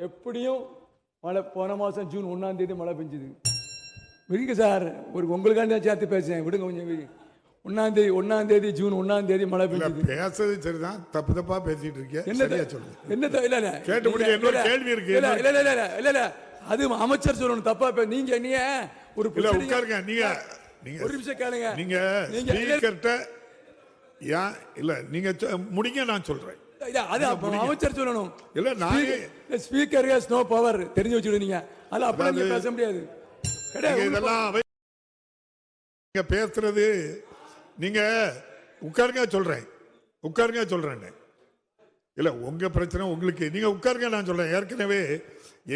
எப்படியும் மழை போன மாதம் ஜூன் ஒன்றாம் தேதி மழை பெஞ்சுது. விடுங்க சார் ஒரு உங்களுக்காண்டி தான் சேர்த்து பேசுறேன். விடுங்க கொஞ்சம் விடுங்க. ஒண்ணாம் தேதி ஒண்ணாம் தேதி ஜூன் ஒண்ணாம் தேதி மழை பெஞ்சுது. பேசுறது சரிதான். தப்பு தப்பா பேசிட்டு இருக்கீங்க. என்ன சொல்லுங்க. என்ன இல்ல இல்ல. கேட்டு முடிக்க கேள்வி இருக்கு. இல்ல இல்ல இல்ல இல்ல இல்ல இல்ல. அது அமைச்சர் சொல்லணும். தப்பா பே- நீங்க நீங்க ஒரு இல்ல உட்காருங்க. நீங்க நீங்க ஒரு நிமிஷம் கேளுங்க. நீங்க நீங்க இல்ல, ஸ்பீக்கர்ட்ட ஏன் இல்ல நீங்க முடிங்க நான் சொல்றேன். அது அப்ப அமைச்சர் சொல்லணும். இல்ல நானே ஸ்பீக்கர் ஹஸ் நோ பவர் தெரிஞ்சு வச்சுடுவீங்க அது அப்படி நீங்க பேச முடியாது. இதெல்லாம் நீங்க பேசுறது நீங்க உட்காருங்க சொல்றேன். உட்காருங்க சொல்றேன் இல்ல உங்க பிரச்சனை உங்களுக்கு. நீங்க உட்காருங்க நான் சொல்றேன். ஏற்கனவே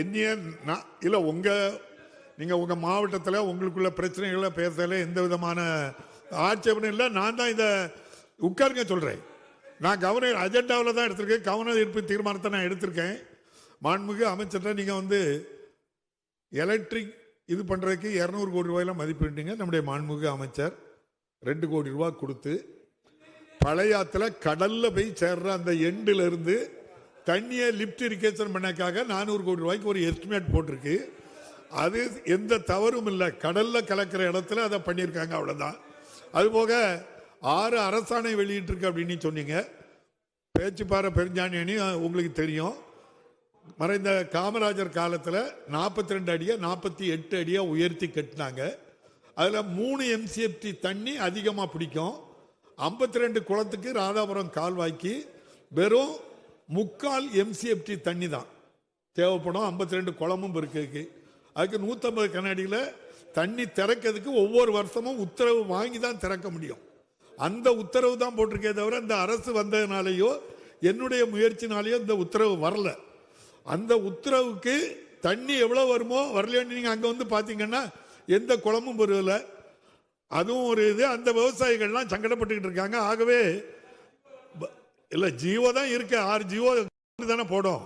என்னைய நான் இல்ல உங்க நீங்க உங்க மாவட்டத்துல உங்களுக்குள்ள பிரச்சனைகளை பேசல எந்த விதமான ஆட்சேபனும் இல்லை. நான் தான் இதை உட்காருங்க சொல்றேன். நான் கவர்னர் அஜெண்டாவில் தான் எடுத்திருக்கேன். கவர்னர் ஈர்ப்பு தீர்மானத்தை நான் எடுத்திருக்கேன். மாண்புமிகு அமைச்சர்கிட்ட நீங்கள் வந்து எலக்ட்ரிக் இது பண்ணுறதுக்கு இரநூறு கோடி ரூபாயெல்லாம் மதிப்பிட்டீங்க நம்முடைய மாண்புமிகு அமைச்சர் ரெண்டு கோடி ரூபா கொடுத்து பழையாத்தில் கடலில் போய் சேர்ற அந்த எண்டிலிருந்து தண்ணியை லிப்ட் இரிகேஷன் பண்ணக்காக நானூறு கோடி ரூபாய்க்கு ஒரு எஸ்டிமேட் போட்டிருக்கு. அது எந்த தவறும் இல்லை. கடலில் கலக்கிற இடத்துல அதை பண்ணியிருக்காங்க அவ்வளோதான் அதுபோக ஆறு அரசாணை வெளியிட்டிருக்கு அப்படின்னு சொன்னீங்க. பேச்சுப்பாறை பெருஞ்சாணி உங்களுக்கு தெரியும். மறைந்த காமராஜர் காலத்தில் நாற்பத்தி ரெண்டு அடியாக நாற்பத்தி எட்டு அடியாக உயர்த்தி கட்டினாங்க. அதில் மூணு எம்சிஎஃப்டி தண்ணி அதிகமாக பிடிக்கும். ஐம்பத்தி ரெண்டு குளத்துக்கு ராதாபுரம் கால்வாய்க்கு வெறும் முக்கால் எம்சிஎஃப்டி தண்ணி தான். தேவைப்படும் ஐம்பத்தி ரெண்டு குளமும் இருக்குது அதுக்கு நூற்றம்பது கண்ணாடியில் தண்ணி திறக்கிறதுக்கு ஒவ்வொரு வருஷமும் உத்தரவு வாங்கி தான் திறக்க முடியும். அந்த உத்தரவு தான் போட்டிருக்கே தவிர இந்த அரசு வந்ததுனாலேயோ என்னுடைய முயற்சினாலேயோ இந்த உத்தரவு வரல. அந்த உத்தரவுக்கு தண்ணி எவ்வளோ வருமோ வரலன்னு நீங்கள் அங்கே வந்து பார்த்தீங்கன்னா எந்த குளமும் வருவதில்ல அதுவும் ஒரு இது அந்த விவசாயிகள்லாம் சங்கடப்பட்டுக்கிட்டு இருக்காங்க. ஆகவே இல்லை ஜீவோ தான் இருக்கு. ஆறு ஜீவோ தானே போடும்.